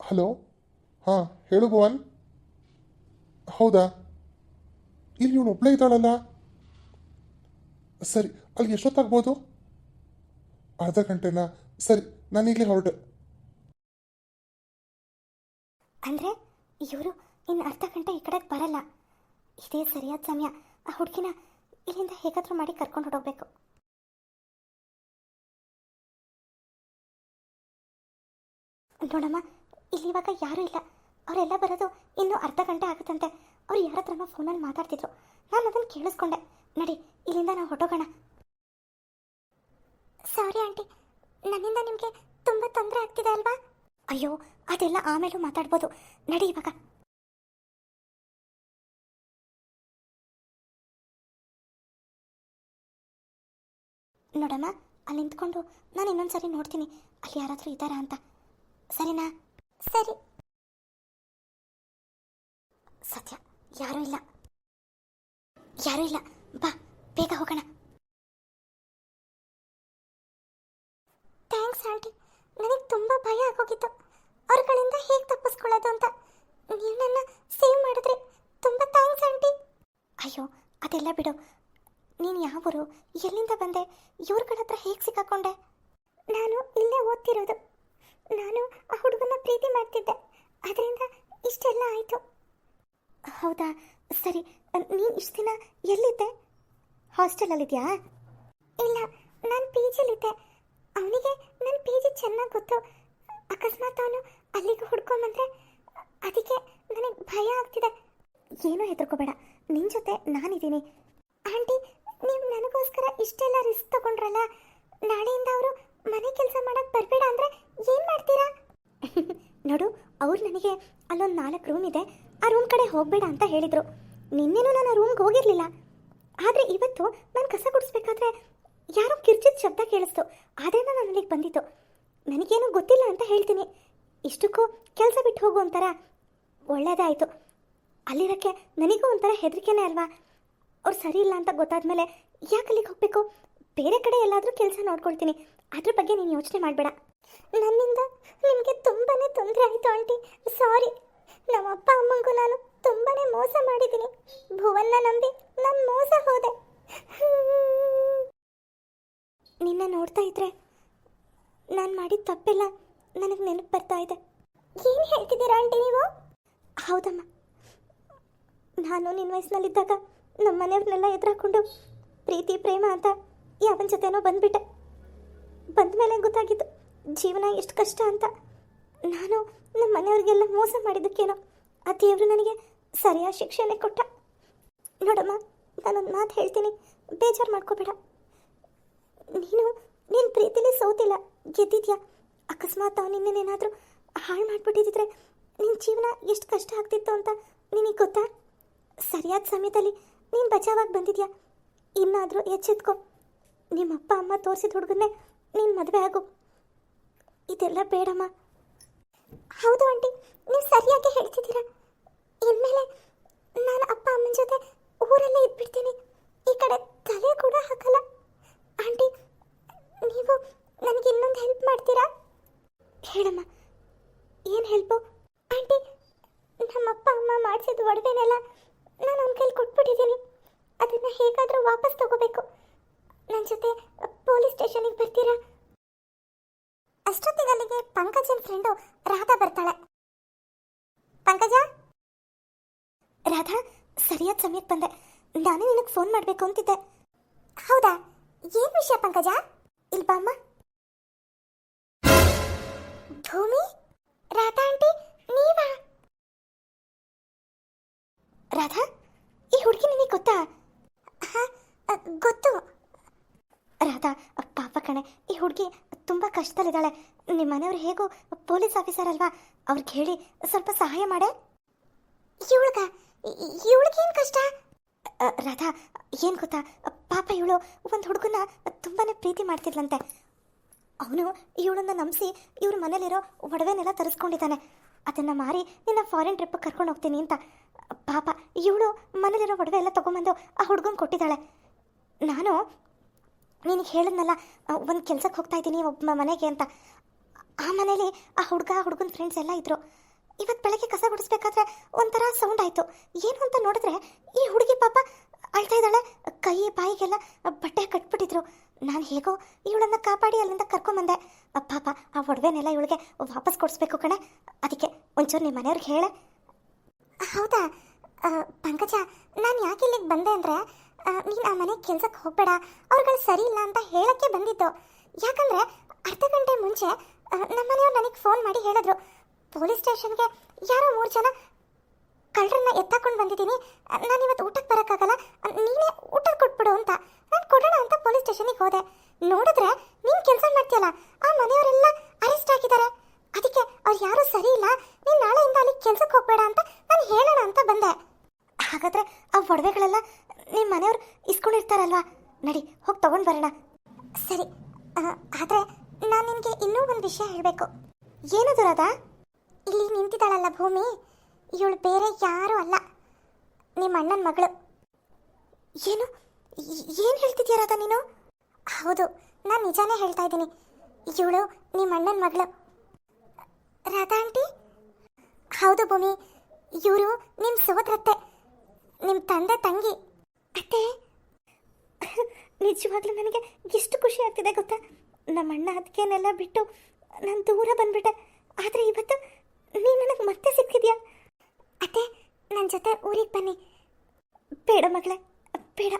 Hello? ಹಾಂ, ಹೇಳು ಭುವನ್. ಹೌದಾ? ಇಲ್ಲಿ ಇವನು ಒಬ್ಬಳೇ ಇದ್ದಾಳಲ್ಲ? ಸರಿ ಅಲ್ಲಿ ಎಷ್ಟೊತ್ತಾಗ್ಬೋದು? ಅರ್ಧ ಗಂಟೆನಾ? ಸರಿ, ನಾನು ಈಗಲೇ ಹೊರಟೆ. ಅಂದರೆ, ಇವರು ಇನ್ನು ಅರ್ಧ ಗಂಟೆ ಈ ಕಡೆಗೆ ಬರಲ್ಲ. ಇದೇ ಸರಿಯಾದ ಸಮಯ. ಆ ಹುಡುಗಿನ ಇಲ್ಲಿಂದ ಹೇಗಾದರೂ ಮಾಡಿ ಕರ್ಕೊಂಡು ಹೊಡೋಗ್ಬೇಕು ನೋಡಮ್ಮ ಇಲ್ಲಿ ಇವಾಗ ಯಾರೂ ಇಲ್ಲ. ಅವರೆಲ್ಲ ಬರೋದು ಇನ್ನೂ ಅರ್ಧ ಗಂಟೆ ಆಗುತ್ತಂತೆ. ಅವ್ರು ಯಾರ ಹತ್ರನ ಫೋನಲ್ಲಿ ಮಾತಾಡ್ತಿದ್ರು. ನಾನು ಅದನ್ನು ಕೇಳಿಸ್ಕೊಂಡೆ. ನಡಿ, ಇಲ್ಲಿಂದ ನಾವು ಹೊಟ್ಟೋಗೋಣ ಸಾರಿ ಆಂಟಿ. ನನ್ನಿಂದ ನಿಮಗೆ ತುಂಬ ತೊಂದರೆ ಆಗ್ತಿದೆ ಅಲ್ವಾ? ಅಯ್ಯೋ, ಅದೆಲ್ಲ ಆಮೇಲೂ ಮಾತಾಡ್ಬೋದು. ನಡಿ ಇವಾಗ. ನೋಡಮ್ಮ, ಅಲ್ಲಿ ನಿಂತ್ಕೊಂಡು ನಾನು ಇನ್ನೊಂದ್ಸರಿ ನೋಡ್ತೀನಿ. ಅಲ್ಲಿ ಯಾರಾದರೂ ಇದ್ದಾರಾ ಅಂತ. ಸರಿನಾ? ಸರಿ. ಸತ್ಯ, ಯಾರೂ ಇಲ್ಲ. ಯಾರೂ ಇಲ್ಲ. ಬಾ, ಬೇಗ ಹೋಗೋಣ. Thanks, aunty. ನನಗೆ ತುಂಬಾ ಭಯ ಆಗೋಗಿತ್ತು. ಅವ್ರಗಳಿಂದ ಹೇಗೆ ತಪ್ಪಿಸ್ಕೊಳ್ಳೋದು ಅಂತ. ನೀವು ನನ್ನ ಸೇವ್ ಮಾಡಿದ್ರೆ ತುಂಬಾ ಥ್ಯಾಂಕ್ಸ್, ಆಂಟಿ. ಅಯ್ಯೋ, ಅದೆಲ್ಲ ಬಿಡು. ನೀನು ಯಾವೂರು ಎಲ್ಲಿಂದ ಬಂದೆ? ಇವ್ರಗಳ ಹತ್ರ ಹೇಗೆ ಸಿಕ್ಕಾಕೊಂಡೆ? ನಾನು ಇಲ್ಲೇ ಓದ್ತಿರೋದು. ನಾನು ಆ ಹುಡುಗನ ಪ್ರೀತಿ ಮಾಡ್ತಿದ್ದೆ. ಅದರಿಂದ ಇಷ್ಟೆಲ್ಲ ಆಯಿತು. ಹೌದಾ? ಸರಿ, ನೀನು ಇಷ್ಟು ದಿನ ಎಲ್ಲಿದ್ದೆ? ಹಾಸ್ಟೆಲಲ್ಲಿದೆಯಾ? ಇಲ್ಲ, ನಾನು ಪಿ ಜಿಲಿದ್ದೆ ಅವನಿಗೆ ನನ್ನ ಪಿ ಜಿ ಚೆನ್ನಾಗಿ ಗೊತ್ತು. ಅಕಸ್ಮಾತ್ ಅವನು ಅಲ್ಲಿಗೆ ಹುಡ್ಕೊಂಬಂದ್ರೆ ಅದಕ್ಕೆ ನನಗೆ ಭಯ ಆಗ್ತಿದೆ. ಏನೂ ಹೆದರ್ಕೋಬೇಡ. ನಿನ್ನ ಜೊತೆ ನಾನಿದ್ದೀನಿ. ಆಂಟಿ, ನೀವು ನನಗೋಸ್ಕರ ಇಷ್ಟೆಲ್ಲ ರಿಸ್ಕ್ ತಗೊಂಡ್ರಲ್ಲ? ನಾಳೆಯಿಂದ ಅವರು ಮನೆ ಕೆಲಸ ಮಾಡಕ್ ಬರಬೇಡ ಅಂದ್ರೆ ಏನ್ ಮಾಡ್ತೀರಾ? ನೋಡು, ಅವ್ರು ನನಗೆ ಅಲ್ಲೊಂದು ನಾಲ್ಕು ರೂಮ್ ಇದೆ. ಆ ರೂಮ್ ಕಡೆ ಹೋಗಬೇಡ ಅಂತ ಹೇಳಿದರು. ನಿನ್ನೆನೂ ನಾನು ರೂಮ್ಗೆ ಹೋಗಿರಲಿಲ್ಲ. ಆದರೆ ಇವತ್ತು ನಾನು ಕಸ ಗುಡಿಸ್ಬೇಕಾದ್ರೆ ಯಾರೋ ಕಿರ್ಚಿದ ಶಬ್ದ ಕೇಳಿಸ್ತು. ಆದ್ದರಿಂದ ನಾನು ಅಲ್ಲಿಗೆ ಬಂದಿತ್ತು ನನಗೇನು ಗೊತ್ತಿಲ್ಲ ಅಂತ ಹೇಳ್ತೀನಿ. ಇಷ್ಟಕ್ಕೂ ಕೆಲಸ ಬಿಟ್ಟು ಹೋಗು ಒಂಥರ ಒಳ್ಳೇದಾಯಿತು. ಅಲ್ಲಿರೋಕ್ಕೆ ನನಗೂ ಒಂಥರ ಹೆದರಿಕೆನೇ ಅಲ್ವಾ? ಅವ್ರು ಸರಿ ಇಲ್ಲ ಅಂತ ಗೊತ್ತಾದ್ಮೇಲೆ ಯಾಕೆ ಅಲ್ಲಿಗೆ ಹೋಗಬೇಕು? ಬೇರೆ ಕಡೆ ಎಲ್ಲಾದರೂ ಕೆಲಸ ನೋಡ್ಕೊಳ್ತೀನಿ. ಅದ್ರ ಬಗ್ಗೆ ನೀನು ಯೋಚನೆ ಮಾಡಬೇಡ. ನನ್ನಿಂದ ನಿಮಗೆ ತುಂಬಾ ತೊಂದರೆ ಆಯಿತು ಆಂಟಿ. ಸಾರಿ. ನಮ್ಮ ಅಪ್ಪ ಅಮ್ಮಂಗೂ ನಾನು ತುಂಬಾ ಮೋಸ ಮಾಡಿದ್ದೀನಿ ಭುವನ್ನ ನಂಬಿ ನಾನು ಮೋಸ ಹೋದೆ. ನಿನ್ನ ನೋಡ್ತಾ ಇದ್ರೆ ನಾನು ಮಾಡಿದ ತಪ್ಪೆಲ್ಲ ನನಗೆ ನೆನಪು ಬರ್ತಾ ಇದೆ. ಏನು ಹೇಳ್ತಿದ್ದೀರಾ ಆಂಟಿ ನೀವು? ಹೌದಮ್ಮ. ನಾನು ನಿನ್ನ ವಯಸ್ಸಿನಲ್ಲಿದ್ದಾಗ ನಮ್ಮ ಮನೆಯವ್ರನ್ನೆಲ್ಲ ಎದುರಾಕೊಂಡು ಪ್ರೀತಿ, ಪ್ರೇಮ ಅಂತ ಯಾವನ ಜೊತೆನೋ ಬಂದ್ಬಿಟ್ಟೆ. ಬಂದ ಮೇಲೆ ಗೊತ್ತಾಗಿದ್ದು ಜೀವನ ಎಷ್ಟು ಕಷ್ಟ ಅಂತ. ನಾನು ನಮ್ಮ ಮನೆಯವ್ರಿಗೆಲ್ಲ ಮೋಸ ಮಾಡಿದ್ದಕ್ಕೇನೋ, ಆ ದೇವರು ನನಗೆ ಸರಿಯಾದ ಶಿಕ್ಷೆನೇ ಕೊಟ್ಟ. ನೋಡಮ್ಮ, ನಾನೊಂದು ಮಾತು ಹೇಳ್ತೀನಿ, ಬೇಜಾರು ಮಾಡ್ಕೋಬೇಡ. ನೀನು ನಿನ್ನ ಪ್ರೀತಿಲಿ ಸೋತಿಲ್ಲ, ಗೆದ್ದಿದ್ಯಾ? ಅಕಸ್ಮಾತ್ ಅವ್ನು ನಿನ್ನೇನಾದರೂ ಹಾಳು ಮಾಡಿಬಿಟ್ಟಿದ್ರೆ ನಿನ್ನ ಜೀವನ ಎಷ್ಟು ಕಷ್ಟ ಆಗ್ತಿತ್ತು ಅಂತ ನಿನಗೆ ಗೊತ್ತಾ? ಸರಿಯಾದ ಸಮಯದಲ್ಲಿ ನೀನು ಬಚಾವಾಗಿ ಬಂದಿದ್ಯಾ? ಇನ್ನಾದರೂ ಎಚ್ಚೆತ್ಕೊ. ನಿಮ್ಮ ಅಪ್ಪ ಅಮ್ಮ ತೋರಿಸಿದ ಹುಡುಗನ್ನೇ ನೀನು ಮದುವೆ ಆಗು. ಇದೆಲ್ಲ ಬೇಡಮ್ಮ. ಹೌದು ಆಂಟಿ, ನೀವು ಸರಿಯಾಗಿ ಹೇಳ್ತಿದ್ದೀರಾ? ಇನ್ಮೇಲೆ ನಾನು ಅಪ್ಪ ಅಮ್ಮನ ಜೊತೆ ಊರಲ್ಲೇ ಇದ್ಬಿಡ್ತೀನಿ. ಈ ಕಡೆ ತಲೆ ಕೂಡ ಹಾಕಲ್ಲ. ಆಂಟಿ, ನೀವು ನನಗೆ ಇನ್ನೊಂದು ಹೆಲ್ಪ್ ಮಾಡ್ತೀರಾ? ಹೇಳಮ್ಮ, ಏನು ಹೆಲ್ಪು ಆಂಟಿ ನಮ್ಮ ಅಪ್ಪ ಅಮ್ಮ ಮಾಡಿಸಿದ ಒಡವೆನೆಲ್ಲ ನಾನು ಅವ್ನ ಕೈಲಿ ಕೊಟ್ಬಿಟ್ಟಿದ್ದೀನಿ. ಅದನ್ನು ಹೇಗಾದರೂ ವಾಪಸ್ ತಗೋಬೇಕು. ನನ್ನ ಜೊತೆ ಪೊಲೀಸ್ ಸ್ಟೇಷನಿಗೆ ಬರ್ತೀರಾ? ಅಷ್ಟೊತ್ತಿಗೆ ಅಲ್ಲಿಗೆ ಪಂಕಜನ್ ಫ್ರೆಂಡು ರಾಧಾ ಬರ್ತಾಳೆ. ಪಂಕಜ? ರಾಧಾ, ಸರಿಯಾದ ಸಮಯಕ್ಕೆ ಬಂದೆ. ನಾನು ನಿನಗೆ ಫೋನ್ ಮಾಡಬೇಕು ಅಂತಿದ್ದೆ. ಹೌದಾ? ಏನು ವಿಷಯ ಪಂಕಜ? ಇಲ್ಲಿ ಬಾಮ್ಮ ಭೂಮಿ? ರಾಧಾ ಆಂಟಿ, ನೀವಾ? ರಾಧಾ ಈ ಹುಡುಗಿ ನಿನಗೆ ಗೊತ್ತಾ ಹಾ ಅ, ಗೊತ್ತು ರಾಧಾ ಪಾಪ ಕಣೆ ಈ ಹುಡುಗಿ ತುಂಬ ಕಷ್ಟದಲ್ಲಿದ್ದಾಳೆ. ನಿಮ್ಮ ಮನೆಯವ್ರು ಹೇಗೂ ಪೊಲೀಸ್ ಆಫೀಸರ್ ಅಲ್ವಾ? ಅವ್ರಿಗೆ ಹೇಳಿ ಸ್ವಲ್ಪ ಸಹಾಯ ಮಾಡೆ. ಇವಳಿಗೆ? ಇವಳಿಗೇನು ಕಷ್ಟ? ರಾಧಾ ಏನು ಗೊತ್ತಾ? ಪಾಪ ಇವಳು ಒಂದು ಹುಡುಗನ ತುಂಬಾ ಪ್ರೀತಿ ಮಾಡ್ತಿದ್ಲಂತೆ. ಅವನು ಇವಳನ್ನ ನಂಬಿಸಿ ಇವ್ರ ಮನೇಲಿರೋ ಒಡವೆನೆಲ್ಲ ತರಿಸ್ಕೊಂಡಿದ್ದಾನೆ. ಅದನ್ನು ಮಾರಿ ನಿನ್ನ ಫಾರಿನ್ ಟ್ರಿಪ್ ಕರ್ಕೊಂಡು ಹೋಗ್ತೀನಿ ಅಂತ. ಪಾಪ ಇವಳು ಮನೇಲಿರೋ ಒಡವೆ ಎಲ್ಲ ತೊಗೊಂಬಂದು ಆ ಹುಡುಗನ ಕೊಟ್ಟಿದ್ದಾಳೆ. ನಾನು ನಿನಗೆ ಹೇಳಿದ್ನಲ್ಲ ಒಂದು ಕೆಲ್ಸಕ್ಕೆ ಹೋಗ್ತಾ ಇದ್ದೀನಿ ಒಬ್ಬ ಮನೆಗೆ ಅಂತ. ಆ ಮನೇಲಿ ಆ ಹುಡುಗ ಹುಡುಗನ ಫ್ರೆಂಡ್ಸ್ ಎಲ್ಲ ಇದ್ರು. ಇವತ್ತು ಬೆಳಗ್ಗೆ ಕಸ ಗುಡಿಸ್ಬೇಕಾದ್ರೆ ಒಂಥರ ಸೌಂಡ್ ಆಯಿತು. ಏನು ಅಂತ ನೋಡಿದ್ರೆ ಈ ಹುಡುಗಿ ಪಾಪ ಅಳ್ತಾ ಇದ್ದಾಳೆ, ಕೈ, ಬಾಯಿಗೆಲ್ಲ ಬಟ್ಟೆ ಕಟ್ಬಿಟ್ಟಿದ್ರು. ನಾನು ಹೇಗೋ ಇವಳನ್ನ ಕಾಪಾಡಿ ಅಲ್ಲಿಂದ ಕರ್ಕೊಂಬಂದೆ. ಪಾಪ ಆ ಒಡವೆನೆಲ್ಲ ಇವಳಿಗೆ ವಾಪಸ್ ಕೊಡಿಸ್ಬೇಕು ಕಣೆ. ಅದಕ್ಕೆ ಒಂಚೂರು ನಿಮ್ಮ ಮನೆಯವ್ರಿಗೆ ಹೇಳೆ. ಹೌದಾ? ಪಂಕಜ, ನಾನು ಯಾಕೆ ಇಲ್ಲಿಗೆ ಬಂದೆ ಅಂದರೆ ನೀನು ಆ ಮನೆ ಕೆಲ್ಸಕ್ಕೆ ಹೋಗಬೇಡ. ಅವ್ರುಗಳು ಸರಿ ಇಲ್ಲ ಅಂತ ಹೇಳಕ್ಕೆ ಬಂದಿದ್ದು. ಯಾಕಂದರೆ ಅರ್ಧ ಗಂಟೆ ಮುಂಚೆ ನಮ್ಮನೆಯವ್ರು ನಮ್ಮ ಮನೆಯವ್ರು ನನಗೆ ಫೋನ್ ಮಾಡಿ ಹೇಳಿದ್ರು. ಪೊಲೀಸ್ ಸ್ಟೇಷನ್ಗೆ ಯಾರೋ ಮೂರು ಜನ ಕಳ್ಳರನ್ನ ಎತ್ತಾಕೊಂಡು ಬಂದಿದ್ದೀನಿ. ನಾನು ಇವತ್ತು ಊಟಕ್ಕೆ ಬರೋಕ್ಕಾಗಲ್ಲ. ನೀನೇ ಊಟ ಕೊಟ್ಬಿಡು ಅಂತ. ನಾನು ಕೊಡೋಣ ಅಂತ ಪೊಲೀಸ್ ಸ್ಟೇಷನಿಗೆ ಹೋದೆ. ನೋಡಿದ್ರೆ ನೀನು ಕೆಲಸ ಮಾಡ್ತೀಯಲ್ಲ? ಆ ಮನೆಯವರೆಲ್ಲ ಅರೆಸ್ಟ್ ಆಗಿದ್ದಾರೆ. ಅದಕ್ಕೆ ಅವ್ರು ಯಾರೂ ಸರಿ ಇಲ್ಲ. ನೀನು ನಾಳೆಯಿಂದ ಅಲ್ಲಿ ಕೆಲ್ಸಕ್ಕೆ ಹೋಗಬೇಡ ಅಂತ ನಾನು ಹೇಳೋಣ ಅಂತ ಬಂದೆ. ಹಾಗಾದ್ರೆ ಆ ಒಡವೆಗಳೆಲ್ಲ ನಿಮ್ಮ ಮನೆಯವ್ರು ಇಸ್ಕೊಂಡಿರ್ತಾರಲ್ವಾ? ನಡಿ, ಹೋಗಿ ತಗೊಂಡು ಬರೋಣ. ಸರಿ ಆದರೆ ನಾನು ನಿನಗೆ ಇನ್ನೂ ಒಂದು ವಿಷಯ ಹೇಳಬೇಕು. ಏನು ದುರದ ಇಲ್ಲಿ ನಿಂತಿದ್ದಾಳಲ್ಲ ಭೂಮಿ? ಇವಳು ಬೇರೆ ಯಾರೂ ಅಲ್ಲ. ನಿಮ್ಮ ಅಣ್ಣನ ಮಗಳು. ಏನು? ಏನು ಹೇಳ್ತಿದ್ಯಾ ನೀನು? ಹೌದು, ನಾನು ನಿಜಾನೇ ಹೇಳ್ತಾ ಇದ್ದೀನಿ. ಇವಳು ನಿಮ್ಮ ಅಣ್ಣನ ಮಗಳು. ರಾಧಾ ಆಂಟಿ? ಹೌದು ಭೂಮಿ, ಇವರು ನಿಮ್ಮ ಸೋದರತ್ತೆ. ನಿಮ್ಮ ತಂದೆ ತಂಗಿ. ಅತ್ತೆ, ನಿಜವಾಗ್ಲೂ ನನಗೆ ಎಷ್ಟು ಖುಷಿ ಆಗ್ತಿದೆ ಗೊತ್ತಾ? ನಮ್ಮ ಅಣ್ಣ ಅದಕ್ಕೇನೆಲ್ಲ ಬಿಟ್ಟು ನಾನು ದೂರ ಬಂದ್ಬಿಟ್ಟೆ. ಆದರೆ ಇವತ್ತು ನೀನು ನನಗೆ ಮತ್ತೆ ಸಿಕ್ಕಿದ್ಯಾ? ಅತ್ತೆ ನನ್ನ ಜೊತೆ ಊರಿಗೆ ಬನ್ನಿ. ಬೇಡ ಮಗಳೇ, ಬೇಡ.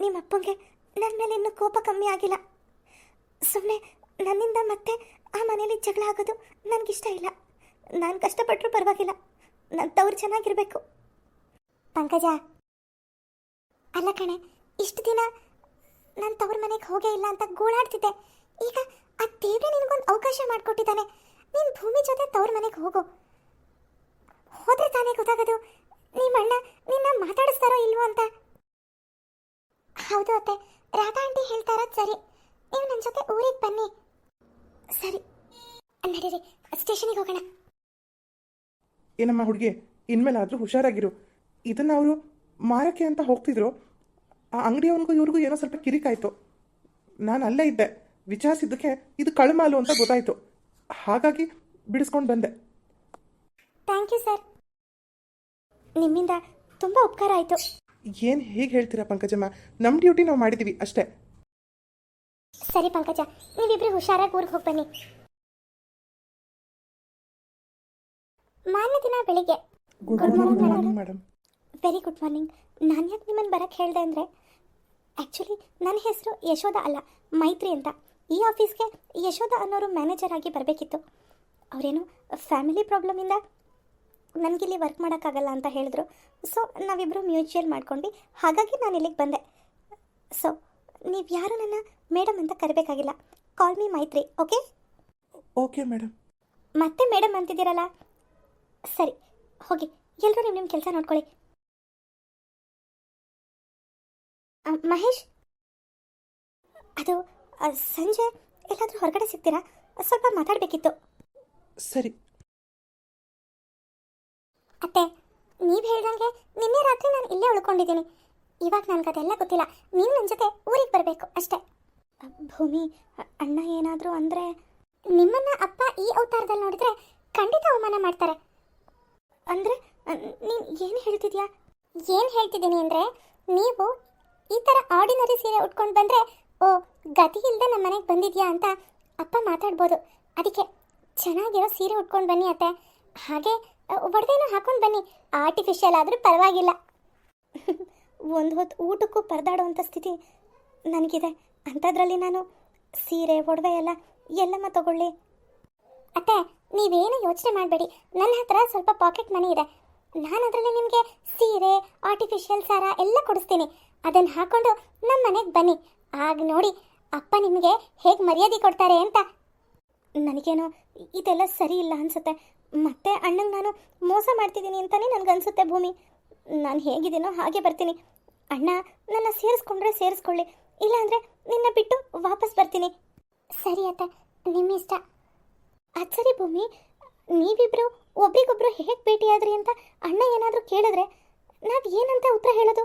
ನಿಮ್ಮ ಅಪ್ಪಂಗೆ ನನ್ನ ಮೇಲೆ ಇನ್ನೂ ಕೋಪ ಕಮ್ಮಿ ಆಗಿಲ್ಲ. ಸುಮ್ಮನೆ ನನ್ನಿಂದ ಮತ್ತೆ ಆ ಮನೇಲಿ ಜಗಳ ಆಗೋದು ನನಗಿಷ್ಟ ಇಲ್ಲ. ನಾನು ಕಷ್ಟಪಟ್ಟರೂ ಪರವಾಗಿಲ್ಲ. ನನ್ನ ತವ್ರು ಚೆನ್ನಾಗಿರಬೇಕು. ಪಂಕಜ. ಅಲ್ಲ ಕಣೆ, ಇಷ್ಟು ದಿನ ನಾನು ತವ್ರ ಮನೆಗೆ ಹೋಗೇ ಇಲ್ಲ ಅಂತ ಗೋಳಾಡ್ತಿದ್ದೆ. ಈಗ ಆ ದೇವ್ರೆ ನಿನಗೊಂದು ಅವಕಾಶ ಮಾಡಿಕೊಟ್ಟಿದ್ದಾನೆ. ನೀನು ಭೂಮಿ ಜೊತೆ ತವ್ರ ಮನೆಗೆ ಹೋಗು. ಹೋದ್ರೆ ತಾನೇ ಗೊತ್ತಾಗೋದು? ನಿಮ್ಮ ಅಣ್ಣ ನಿನ್ನ ಮಾತಾಡಿಸ್ತಾರೋ ಇಲ್ವೋ ಅಂತ. ಹೌದು ಅತ್ತೆ, ರಾಧಾ ಆಂಟಿ ಹೇಳ್ತಾ ಇರೋದು ಸರಿ. ನೀವು ನನ್ನ ಜೊತೆ ಊರಿಗೆ ಬನ್ನಿ. ಸರಿ. ನಡೀರಿ, ಸ್ಟೇಷನಿಗೆ ಹೋಗೋಣ. ಏನಮ್ಮ ಹುಡುಗಿ, ಇನ್ಮೇಲಾದರೂ ಹುಷಾರಾಗಿರು. ಇದನ್ನು ಅವರು ಮಾರಕ್ಕೆ ಅಂತ ಹೋಗ್ತಿದ್ರು ಆ ಅಂಗಡಿಯವನಿಗೂ ಇವ್ರಿಗೂ ಏನೋ ಸ್ವಲ್ಪ ಕಿರಿಕಾಯ್ತು. ನಾನು ಅಲ್ಲೇ ಇದ್ದೆ ವಿಚಾರಿಸಿದ್ದಕ್ಕೆ ಇದು ಕಳುಮಾಲು ಅಂತ ಗೊತ್ತಾಯ್ತು. ಹಾಗಾಗಿ ಬಿಡಿಸ್ಕೊಂಡು ಬಂದೆ. Thank you sir. ನಿಮ್ಮಿಂದ ತುಂಬ ಉಪಕಾರ ಆಯಿತು. ಏನು ಹೇಗೆ ಹೇಳ್ತೀರಾ ಪಂಕಜಮ್ಮ? ನಮ್ಮ ಡ್ಯೂಟಿ ನಾವು ಮಾಡಿದ್ದೀವಿ ಅಷ್ಟೇ. ಸರಿ ಪಂಕಜ ನೀವಿಬ್ರು ಹುಷಾರಾಗಿ ಊರಿಗೆ ಹೋಗಿ ಬನ್ನಿ. ಮಾನ್ಯ ದಿನ ಬೆಳಿಗ್ಗೆ. Good morning madam very good morning ನಾನು ಯಾಕೆ ನಿಮ್ಮನ್ನು ಬರೋಕ್ಕೆ ಹೇಳಿದೆ ಅಂದರೆ ಆ್ಯಕ್ಚುಲಿ ನನ್ನ ಹೆಸರು ಯಶೋಧ ಅಲ್ಲ ಮೈತ್ರಿ ಅಂತ. ಈ ಆಫೀಸ್ಗೆ ಯಶೋಧ ಅನ್ನೋರು ಮ್ಯಾನೇಜರ್ ಆಗಿ ಬರಬೇಕಿತ್ತು. ಅವರೇನು ಫ್ಯಾಮಿಲಿ ಪ್ರಾಬ್ಲಮಿಂದ ನನಗಿಲ್ಲಿ ವರ್ಕ್ ಮಾಡೋಕ್ಕಾಗಲ್ಲ ಅಂತ ಹೇಳಿದ್ರು. ಸೊ ನಾವಿಬ್ಬರು ಮ್ಯೂಚುವಲ್ ಮಾಡ್ಕೊಂಡು ಹಾಗಾಗಿ ನಾನು ಇಲ್ಲಿಗೆ ಬಂದೆ. ಸೊ ನೀವು ಯಾರು ನನ್ನ ಮೇಡಮ್ ಅಂತ ಕರಿಬೇಕಾಗಿಲ್ಲ. Call me Maitri okay okay madam ಮತ್ತೆ ಮೇಡಮ್ ಅಂತಿದ್ದೀರಲ್ಲ? ಸರಿ ಹೋಗಿ. ಎಲ್ಲರೂ ನಿಮ್ಮ ನಿಮ್ಮ ಕೆಲಸ ನೋಡ್ಕೊಳ್ಳಿ. ಮಹೇಶ್? ಅದು ಸಂಜೆ ಎಲ್ಲಾದರೂ ಹೊರಗಡೆ ಸಿಗ್ತೀರಾ? ಸ್ವಲ್ಪ ಮಾತಾಡಬೇಕಿತ್ತು. ಸರಿ. ಅತ್ತೆ ನೀವು ಹೇಳ್ದಂಗೆ ನಿನ್ನೆ ರಾತ್ರಿ ನಾನು ಇಲ್ಲೇ ಉಳ್ಕೊಂಡಿದ್ದೀನಿ. ಇವಾಗ ನನಗೆ ಅದೆಲ್ಲ ಗೊತ್ತಿಲ್ಲ. ನೀನು ನನ್ನ ಜೊತೆ ಊರಿಗೆ ಬರಬೇಕು ಅಷ್ಟೇ. ಭೂಮಿ ಅಣ್ಣ ಏನಾದರೂ ಅಂದರೆ ನಿಮ್ಮನ್ನ ಅಪ್ಪ ಈ ಅವತಾರದಲ್ಲಿ ನೋಡಿದ್ರೆ ಖಂಡಿತ ಅವಮಾನ ಮಾಡ್ತಾರೆ. ಅಂದರೆ ನೀನು ಏನು ಹೇಳ್ತಿದ್ಯಾ? ಏನು ಹೇಳ್ತಿದ್ದೀನಿ ಅಂದರೆ ನೀವು ಈ ಥರ ಆರ್ಡಿನರಿ ಸೀರೆ ಉಟ್ಕೊಂಡು ಬಂದರೆ, ಓ ಗತಿ ಇಲ್ಲದೆ ನಮ್ಮ ಮನೆಗೆ ಬಂದಿದ್ಯಾ ಅಂತ ಅಪ್ಪ ಮಾತಾಡ್ಬೋದು. ಅದಕ್ಕೆ ಚೆನ್ನಾಗಿರೋ ಸೀರೆ ಉಟ್ಕೊಂಡು ಬನ್ನಿ ಅತ್ತೆ. ಹಾಗೆ ಒಡವೆನೂ ಹಾಕೊಂಡು ಬನ್ನಿ. ಆರ್ಟಿಫಿಷಿಯಲ್ ಆದರೂ ಪರವಾಗಿಲ್ಲ. ಒಂದು ಹೊತ್ತು ಊಟಕ್ಕೂ ಪರದಾಡುವಂಥ ಸ್ಥಿತಿ ನನಗಿದೆ. ಅಂಥದ್ರಲ್ಲಿ ನಾನು ಸೀರೆ, ಒಡವೆ ಎಲ್ಲ ಎಲ್ಲಮ್ಮ ತಗೊಳ್ಳಿ. ಅತ್ತೆ, ನೀವೇನು ಯೋಚನೆ ಮಾಡಬೇಡಿ. ನನ್ನ ಹತ್ರ ಸ್ವಲ್ಪ ಪಾಕೆಟ್ ಮನಿ ಇದೆ. ನಾನು ಅದರಲ್ಲಿ ನಿಮಗೆ ಸೀರೆ ಆರ್ಟಿಫಿಷಿಯಲ್ ಸಾರ ಎಲ್ಲ ಕೊಡಿಸ್ತೀನಿ. ಅದನ್ನು ಹಾಕೊಂಡು ನಮ್ಮ ಮನೆಗೆ ಬನ್ನಿ. ಆಗ ನೋಡಿ ಅಪ್ಪ ನಿಮಗೆ ಹೇಗೆ ಮರ್ಯಾದೆ ಕೊಡ್ತಾರೆ ಅಂತ. ನನಗೇನೋ ಇದೆಲ್ಲ ಸರಿ ಇಲ್ಲ ಅನ್ಸುತ್ತೆ. ಮತ್ತೆ ಅಣ್ಣಂಗೆ ನಾನು ಮೋಸ ಮಾಡ್ತಿದ್ದೀನಿ ಅಂತಲೇ ನನಗನ್ಸುತ್ತೆ ಭೂಮಿ. ನಾನು ಹೇಗಿದ್ದೀನೋ ಹಾಗೆ ಬರ್ತೀನಿ. ಅಣ್ಣ ನನ್ನ ಸೇರಿಸ್ಕೊಂಡ್ರೆ ಸೇರಿಸ್ಕೊಳ್ಳಿ. ಇಲ್ಲಾಂದರೆ ನಿನ್ನ ಬಿಟ್ಟು ವಾಪಸ್ ಬರ್ತೀನಿ. ಸರಿ ಅತ್ತ ನಿಮ್ಮ ಇಷ್ಟ. ಅದು ಸರಿ ಭೂಮಿ. ನೀವಿಬ್ರು ಒಬ್ರಿಗೊಬ್ರು ಹೇಗೆ ಭೇಟಿಯಾದ್ರಿ ಅಂತ ಅಣ್ಣ ಏನಾದರೂ ಕೇಳಿದ್ರೆ ನಾವು ಏನಂತ ಉತ್ತರ ಹೇಳೋದು?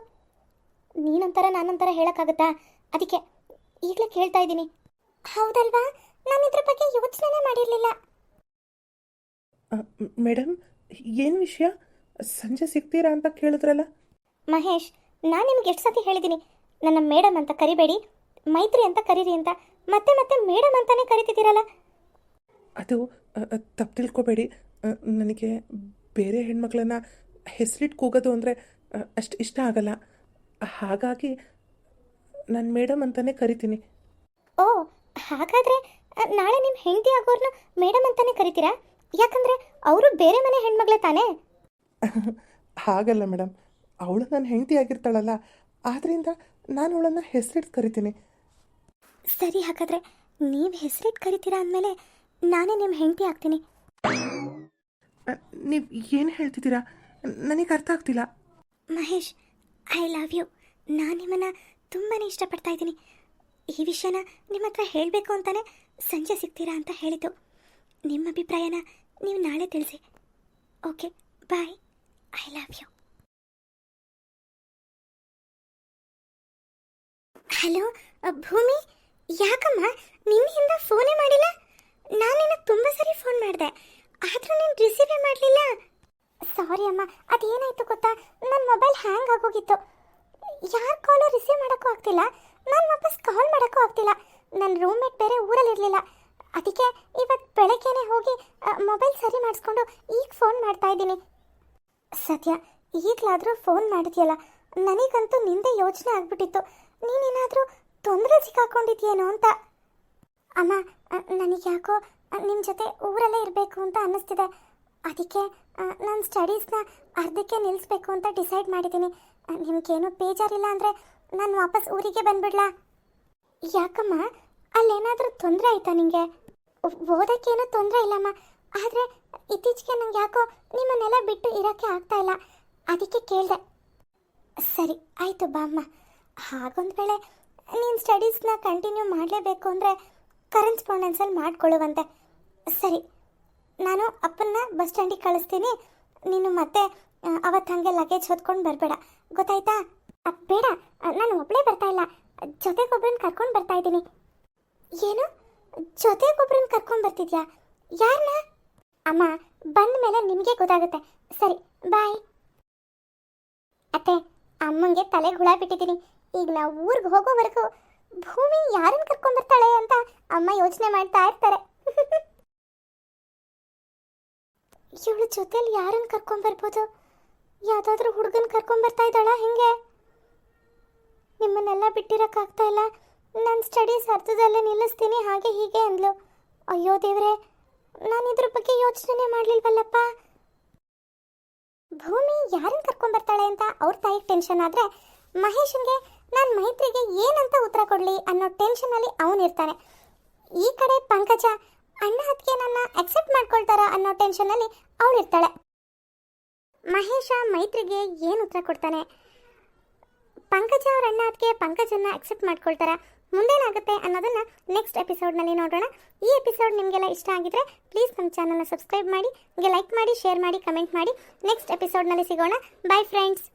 ನೀನಂತರ ನಾನಂತರ ಹೇಳೋಕ್ಕಾಗತ್ತಾ? ಅದಕ್ಕೆ ಈಗಲೇ ಕೇಳ್ತಾ ಇದ್ದೀನಿ. ಹೌದಲ್ವಾ? ನಾನು ಇದ್ರ ಬಗ್ಗೆ ಯೋಚನೆ ಮಾಡಿರಲಿಲ್ಲ. ಮೇಡಮ್ ಏನು ವಿಷಯ? ಸಂಜೆ ಸಿಗ್ತೀರಾ ಅಂತ ಕೇಳಿದ್ರಲ್ಲ? ಮಹೇಶ್ ನಾನು ನಿಮ್ಗೆ ಎಷ್ಟು ಸತಿ ಹೇಳಿದ್ದೀನಿ. ನನ್ನ ಮೇಡಮ್ ಅಂತ ಕರಿಬೇಡಿ ಮೈತ್ರಿ ಅಂತ ಕರೀರಿ ಅಂತ. ಮತ್ತೆ ಮತ್ತೆ ಮೇಡಮ್ ಅಂತಾನೆ ಕರಿತಿದ್ದೀರಲ್ಲ? ಅದು ತಪ್ಪು ತಿಳ್ಕೊಬೇಡಿ. ನನಗೆ ಬೇರೆ ಹೆಣ್ಮಕ್ಳನ್ನ ಹೆಸರಿಟ್ಟು ಕೂಗೋದು ಅಂದರೆ ಅಷ್ಟು ಇಷ್ಟ ಆಗಲ್ಲ. ಹಾಗಾಗಿ ನಾನು ಮೇಡಮ್ ಅಂತಲೇ ಕರಿತೀನಿ. ಓ ಹಾಗಾದ್ರೆ ನಾಳೆ ನಿಮ್ಮ ಹೆಂಡತಿ ಆಗೋರ್ನ ಮೇಡಮ್ ಅಂತಾನೆ ಕರಿತೀರಾ? ಯಾಕಂದ್ರೆ ಅವರು ಬೇರೆ ಮನೆ ಹೆಣ್ಮಗಳೇ ತಾನೇ? ಹಾಗಲ್ಲ ಮೇಡಮ್. ಅವಳು ನನ್ನ ಹೆಂಡತಿ ಆಗಿರ್ತಾಳಲ್ಲ ಆದ್ದರಿಂದ ನಾನು ಅವಳನ್ನ ಹೆಸರಿಟ್ಟು ಕರಿತೀನಿ. ಸರಿ ಹಾಗಾದ್ರೆ ನೀವು ಹೆಸರಿಟ್ಟು ಕರಿತೀರಾ ಅಂದಮೇಲೆ ನಾನೇ ನಿಮ್ಮ ಹೆಂಡತಿ ಆಗ್ತೀನಿ. ನೀವು ಏನು ಹೇಳ್ತಿದ್ದೀರಾ? ನನಗೆ ಅರ್ಥ ಆಗ್ತಿಲ್ಲ. ಮಹೇಶ್ ಐ ಲವ್ ಯು ನಾನು ನಿಮ್ಮನ್ನು ತುಂಬಾ ಇಷ್ಟಪಡ್ತಾ ಇದ್ದೀನಿ. ಈ ವಿಷಯನ ನಿಮ್ಮ ಹತ್ರ ಹೇಳಬೇಕು ಅಂತಾನೆ ಸಂಜೆ ಸಿಗ್ತೀರಾ ಅಂತ ಹೇಳಿದ್ದು. ನಿಮ್ಮ ಅಭಿಪ್ರಾಯನ ನೀವು ನಾಳೆ ತಿಳಿಸಿ. Okay bye I love you hello Bhoomi? ಯಾಕಮ್ಮ? ನಿನ್ನೆಯಿಂದ ಫೋನೇ ಮಾಡಿಲ್ಲ? ನಾನು ನಿನಗೆ ತುಂಬ ಸರಿ ಫೋನ್ ಮಾಡಿದೆ. ಆದರೂ ನೀನು ರಿಸೀವೇ ಮಾಡಲಿಲ್ಲ? ಸಾರಿ ಅಮ್ಮ, ಅದೇನಾಯ್ತು ಗೊತ್ತಾ? ನನ್ನ ಮೊಬೈಲ್ ಹ್ಯಾಂಗ್ ಆಗೋಗಿತ್ತು. ಯಾರು ಕಾಲ್ ರಿಸೀವ್ ಮಾಡೋಕ್ಕೂ ಆಗ್ತಿಲ್ಲ. ನಾನು ವಾಪಸ್ ಕಾಲ್ ಮಾಡೋಕ್ಕೂ ಆಗ್ತಿಲ್ಲ. ನನ್ನ ರೂಮ್ಮೇಟ್ ಬೇರೆ ಊರಲ್ಲಿರಲಿಲ್ಲ ಅದಕ್ಕೆ ಇವತ್ತು ಬೆಳಗ್ಗೆನೆ ಹೋಗಿ ಮೊಬೈಲ್ ಸರಿ ಮಾಡಿಸ್ಕೊಂಡು ಈಗ ಫೋನ್ ಮಾಡ್ತಾ ಇದ್ದೀನಿ. ಸದ್ಯ ಈಗಲಾದರೂ ಫೋನ್ ಮಾಡಿದ್ಯಲ್ಲ? ನನಗಂತೂ ನಿಂದೆ ಯೋಚನೆ ಆಗ್ಬಿಟ್ಟಿತ್ತು. ನೀನೇನಾದರೂ ತೊಂದರೆ ಸಿಕ್ಕಾಕೊಂಡಿದ್ಯೇನೋ ಅಂತ. ಅಮ್ಮ ನನಗೆ ಯಾಕೋ ನಿಮ್ಮ ಜೊತೆ ಊರಲ್ಲೇ ಇರಬೇಕು ಅಂತ ಅನ್ನಿಸ್ತಿದೆ. ಅದಕ್ಕೆ ನನ್ನ ಸ್ಟಡೀಸ್ನ ಅರ್ಧಕ್ಕೆ ನಿಲ್ಲಿಸ್ಬೇಕು ಅಂತ ಡಿಸೈಡ್ ಮಾಡಿದ್ದೀನಿ. ನಿಮ್ಗೇನು ಬೇಜಾರಿಲ್ಲ ಅಂದರೆ ನಾನು ವಾಪಸ್ ಊರಿಗೆ ಬಂದ್ಬಿಡ್ಲಾ? ಯಾಕಮ್ಮ, ಅಲ್ಲೇನಾದರೂ ತೊಂದರೆ ಆಯ್ತಾ ನಿಮಗೆ ಓದೋಕ್ಕೇನೂ ತೊಂದರೆ ಇಲ್ಲಮ್ಮ. ಆದರೆ ಇತ್ತೀಚೆಗೆ ನಂಗೆ ಯಾಕೋ ನಿಮ್ಮನ್ನೆಲ್ಲ ಬಿಟ್ಟು ಇರೋಕ್ಕೆ ಆಗ್ತಾ ಇಲ್ಲ. ಅದಕ್ಕೆ ಕೇಳಿದೆ. ಸರಿ, ಆಯಿತು ಬಾ ಅಮ್ಮ. ಹಾಗೊಂದು ವೇಳೆ ನೀನು ಸ್ಟಡೀಸ್ನ ಕಂಟಿನ್ಯೂ ಮಾಡಲೇಬೇಕು ಅಂದರೆ ಕರೆನ್ಸ್ಪಾಂಡೆನ್ಸಲ್ಲಿ ಮಾಡ್ಕೊಳ್ಳುವಂತೆ. ಸರಿ ನಾನು ಅಪ್ಪನ್ನ ಬಸ್ ಸ್ಟ್ಯಾಂಡಿಗೆ ಕಳಿಸ್ತೀನಿ. ನೀನು ಮತ್ತೆ ಅವತ್ತು ಹಾಗೆ ಲಗೇಜ್ ಹೊತ್ಕೊಂಡು ಬರಬೇಡ. ಗೊತ್ತಾಯ್ತಾ? ಬೇಡ. ನಾನು ಒಬ್ಬಳೇ ಬರ್ತಾ ಇಲ್ಲ. ಜೊತೆಗೊಬ್ಬರನ್ನ ಕರ್ಕೊಂಡು ಬರ್ತಾ ಇದ್ದೀನಿ. ಏನು? ಜೊತೆಗೊಬ್ಬರನ್ನ ಕರ್ಕೊಂಡು ಬರ್ತಿದ್ಯಾ? ಯಾರನ್ನ ಅಮ್ಮ ಬಂದ ಮೇಲೆ ನಿಮಗೆ ಗೊತ್ತಾಗುತ್ತೆ. ಸರಿ ಬಾಯ್ ಅತ್ತೆ, ಅಮ್ಮಂಗೆ ತಲೆ ಹುಳ ಬಿಟ್ಟಿದ್ದೀನಿ. ಈಗ ನಾವು ಊರಿಗೆ ಹೋಗೋವರೆಗೂ ಭೂಮಿ ಯಾರನ್ನು ಕರ್ಕೊಂಡು ಬರ್ತಾಳೆ ಅಂತ ಅಮ್ಮ ಯೋಚನೆ ಮಾಡ್ತಾ ಇರ್ತಾರೆ. ಇವಳು ಜೊತೆಲಿ ಯಾರನ್ನು ಕರ್ಕೊಂಬರ್ಬೋದು ಯಾವುದಾದ್ರೂ ಹುಡುಗನ ಕರ್ಕೊಂಬರ್ತಾ ಇದ್ದಾಳ ಹೆಂಗೆ? ನಿಮ್ಮನ್ನೆಲ್ಲ ಬಿಟ್ಟಿರೋಕ್ಕಾಗ್ತಾ ಇಲ್ಲ. ನನ್ನ ಸ್ಟಡೀಸ್ ಅರ್ಧದಲ್ಲೇ ನಿಲ್ಲಿಸ್ತೀನಿ, ಹಾಗೆ ಹೀಗೆ ಅಂದ್ಲು. ಅಯ್ಯೋ ದೇವ್ರೆ, ನಾನು ಇದ್ರ ಬಗ್ಗೆ ಯೋಚನೆ ಮಾಡಲಿಲ್ವಲ್ಲಪ್ಪ? ಭೂಮಿ ಯಾರನ್ನ ಕರ್ಕೊಂಬರ್ತಾಳೆ ಅಂತ ಅವ್ರ ತಾಯಿಗೆ ಟೆನ್ಷನ್ ಆದ್ರೆ ಮಹೇಶನ್ಗೆ ನಾನು ಮೈತ್ರಿಗೆ ಏನಂತ ಉತ್ತರ ಕೊಡ್ಲಿ ಅನ್ನೋ ಟೆನ್ಷನ್ ಅಲ್ಲಿ ಅವನಿರ್ತಾನೆ ಈ ಕಡೆ ಪಂಕಜ ಅಣ್ಣ ಅದಕ್ಕೆ ನನ್ನ ಅಕ್ಸೆಪ್ಟ್ ಮಾಡ್ಕೊಳ್ತಾರ ಅನ್ನೋ ಟೆನ್ಷನ್ ಅಲ್ಲಿ ಅವಳಿರ್ತಾಳೆ ಮಹೇಶ ಮೈತ್ರಿಗೆ ಏನು ಉತ್ತರ ಕೊಡ್ತಾನೆ? ಪಂಕಜ ಅವ್ರ ಅಣ್ಣ ಅದಕ್ಕೆ ಪಂಕಜನ್ನ ಅಕ್ಸೆಪ್ಟ್ ಮಾಡ್ಕೊಳ್ತಾರ. ಮುಂದೇನಾಗುತ್ತೆ ಅನ್ನೋದನ್ನ ನೆಕ್ಸ್ಟ್ ಎಪಿಸೋಡ್ನಲ್ಲಿ ನೋಡೋಣ. ಈ ಎಪಿಸೋಡ್ ನಿಮಗೆಲ್ಲ ಇಷ್ಟ ಆಗಿದ್ರೆ ಪ್ಲೀಸ್ ನಮ್ಮ ಚಾನಲ್ನ ಸಬ್ಸ್ಕ್ರೈಬ್ ಮಾಡಿ ಲೈಕ್ ಮಾಡಿ ಶೇರ್ ಮಾಡಿ ಕಮೆಂಟ್ ಮಾಡಿ. ನೆಕ್ಸ್ಟ್ ಎಪಿಸೋಡ್ನಲ್ಲಿ ಸಿಗೋಣ. By friends